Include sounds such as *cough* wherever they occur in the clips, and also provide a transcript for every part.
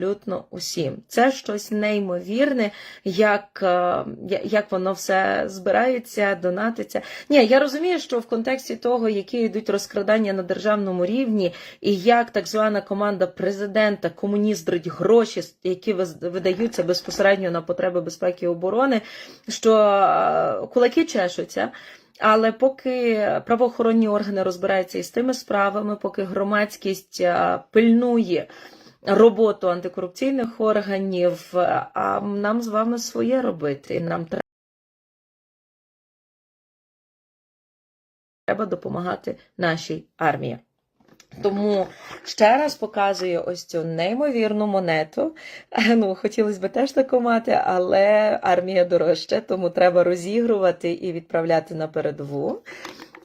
абсолютно усім. Це щось неймовірне, як, е, як воно все збирається, донатиться. Ні, я розумію, що в контексті того, які йдуть розкрадання на державному рівні, і як так звана команда президента комуніздрить гроші, які видаються безпосередньо на потреби безпеки і оборони, що е, кулаки чешуться. Але поки правоохоронні органи розбираються із тими справами, поки громадськість е, пильнує роботу антикорупційних органів, а нам з вами своє робити. Нам треба допомагати нашій армії. Тому ще раз показую ось цю неймовірну монету. *laughs* Ну, хотілося б теж таку мати, але армія дорожча, тому треба розігрувати і відправляти на передову.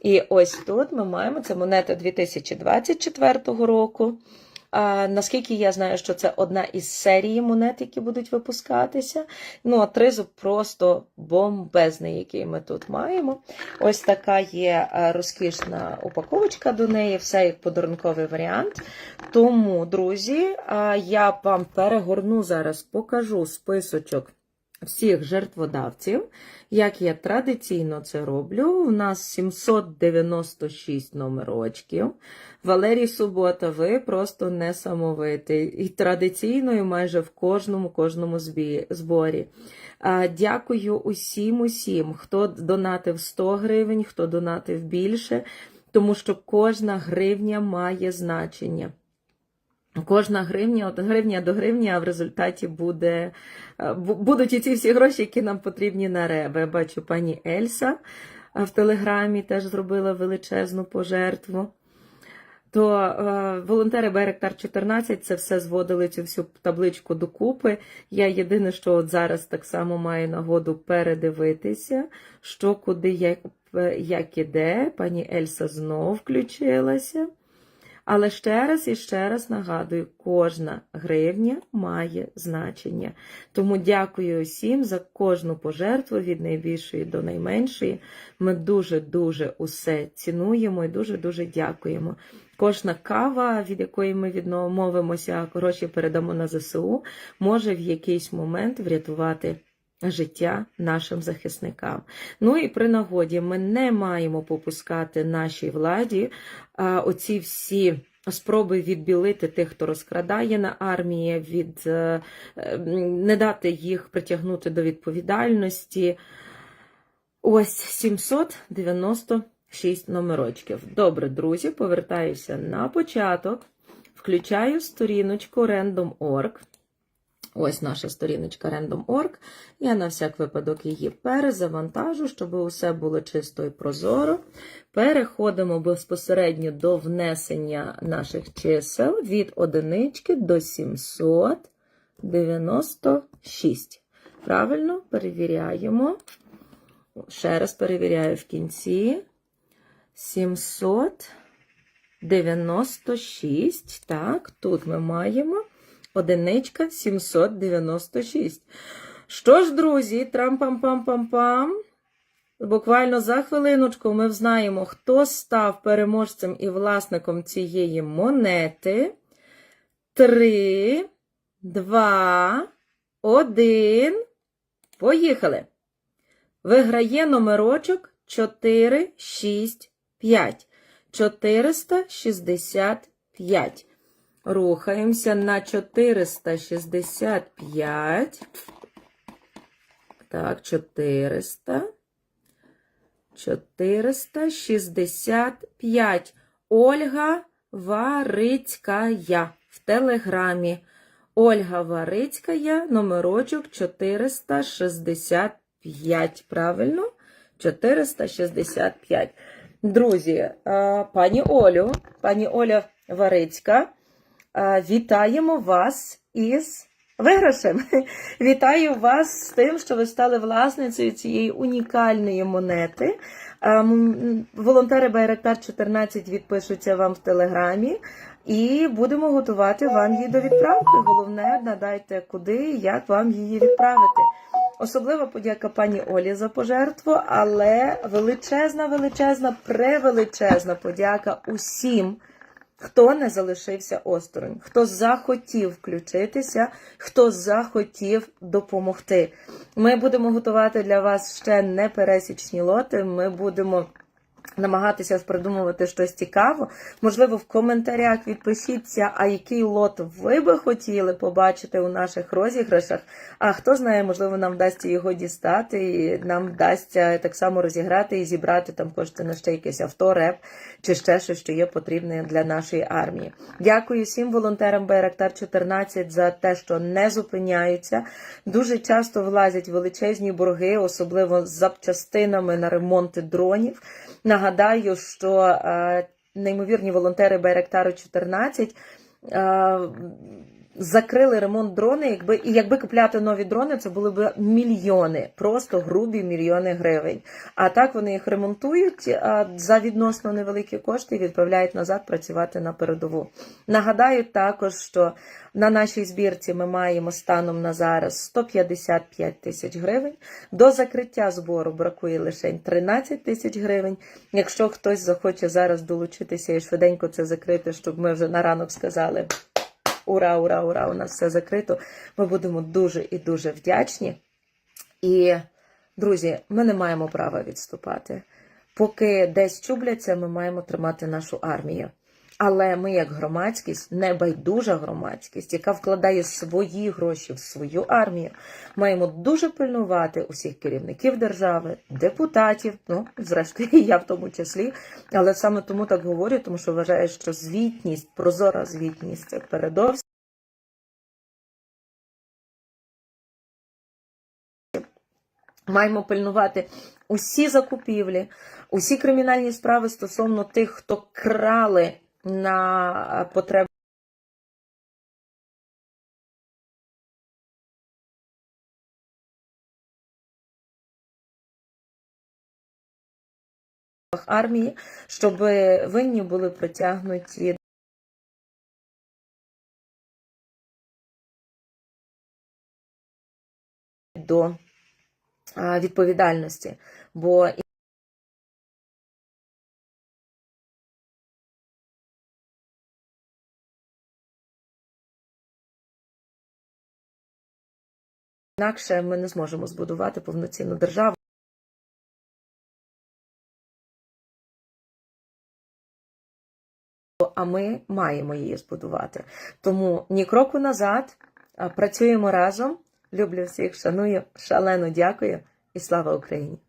І ось тут ми маємо це монета 2024 року. А, наскільки я знаю, що це одна із серії монет, які будуть випускатися. Ну, а тризуб просто бомбезний, який ми тут маємо. Ось така є розкішна упаковочка до неї, все як подарунковий варіант. Тому, друзі, я вам перегорну зараз, покажу списочок всіх жертводавців. Як я традиційно це роблю, у нас 796 номерочків. Валерій Субота, ви просто несамовитий. І традиційно, і майже в кожному кожному зборі. Дякую усім, усім, хто донатив 100 гривень, хто донатив більше, тому що кожна гривня має значення. Кожна гривня, от гривня до гривні, а в результаті буде, е, будуть і ці всі гроші, які нам потрібні на реби. Я бачу, пані Ельса е, в Телеграмі теж зробила величезну пожертву. То е, волонтери Беректар 14 це все зводили цю всю табличку докупи. Я єдине, що от зараз так само маю нагоду передивитися, що куди як, е, як іде. Пані Ельса знов включилася. Але ще раз і ще раз нагадую, кожна гривня має значення. Тому дякую усім за кожну пожертву від найбільшої до найменшої. Ми дуже-дуже усе цінуємо і дуже-дуже дякуємо. Кожна кава, від якої ми відмовимося, гроші передамо на ЗСУ, може в якийсь момент врятувати життя нашим захисникам. Ну і при нагоді ми не маємо попускати нашій владі а, оці всі. Спроби відбілити тих, хто розкрадає на армії, від е, не дати їх притягнути до відповідальності. Ось 796 номерочків. Добре, друзі, повертаюся на початок. Включаю сторіночку Random.org. Ось наша сторіночка Random.org. Я на всяк випадок її перезавантажу, щоб усе було чисто і прозоро. Переходимо безпосередньо до внесення наших чисел від одинички до 796. Правильно, перевіряємо. Ще раз перевіряю в кінці. 796. Так, тут ми маємо одиничка 796. Що ж, друзі, трам-пам-пам-пам-пам. Буквально за хвилиночку ми взнаємо, хто став переможцем і власником цієї монети. Три, два, один. Поїхали. Виграє номерочок 465. 465. Рухаємося на 465. Так, 400. 465. Ольга Варицькая в Телеграмі. Ольга Варицькая, номерочок 465. Правильно? 465. Друзі, пані Олю, пані Оля Варицька, вітаємо вас із виграшем. *laughs* Вітаю вас з тим, що ви стали власницею цієї унікальної монети. Волонтери Байрактар 14 відпишуться вам в телеграмі. І будемо готувати вам її до відправки. Головне, надайте куди і як вам її відправити. Особлива подяка пані Олі за пожертву, але величезна, величезна, превеличезна подяка усім Хто не залишився осторонь, хто захотів включитися, хто захотів допомогти. Ми будемо готувати для вас ще непересічні лоти. Ми будемо намагатися придумувати щось цікаве. Можливо, в коментарях відпишіться, а який лот ви би хотіли побачити у наших розіграшах. А хто знає, можливо, нам вдасться його дістати, і нам вдасться так само розіграти і зібрати там кошти на ще якесь авто, реп чи ще щось, що є потрібне для нашої армії. Дякую всім волонтерам Байрактар 14 за те, що не зупиняються. Дуже часто влазять величезні борги, особливо з запчастинами на ремонти дронів. Нагадаю, що е, неймовірні волонтери Байректару 14 е, закрили ремонт дрони, якби і якби купляти нові дрони, це були б мільйони, просто грубі мільйони гривень. А так вони їх ремонтують за відносно невеликі кошти і відправляють назад працювати на передову. Нагадаю також, що на нашій збірці ми маємо станом на зараз 155 тисяч гривень. До закриття збору бракує лише 13 тисяч гривень. Якщо хтось захоче зараз долучитися і швиденько це закрити, щоб ми вже на ранок сказали. Ура, ура, ура! У нас все закрито. Ми будемо дуже і дуже вдячні. І, друзі, ми не маємо права відступати. Поки десь чубляться, ми маємо тримати нашу армію. Але ми, як громадськість, небайдужа громадськість, яка вкладає свої гроші в свою армію, маємо дуже пильнувати усіх керівників держави, депутатів, ну, зрештою, я в тому числі. Але саме тому так говорю, тому що вважаю, що звітність, прозора звітність це передовсім. Маємо пильнувати усі закупівлі, усі кримінальні справи стосовно тих, хто крали на потреби. армії, щоб винні були притягнуті до відповідальності. Бо інакше ми не зможемо збудувати повноцінну державу. А ми маємо її збудувати. Тому ні кроку назад, працюємо разом. Люблю всіх, шаную, шалено дякую і слава Україні!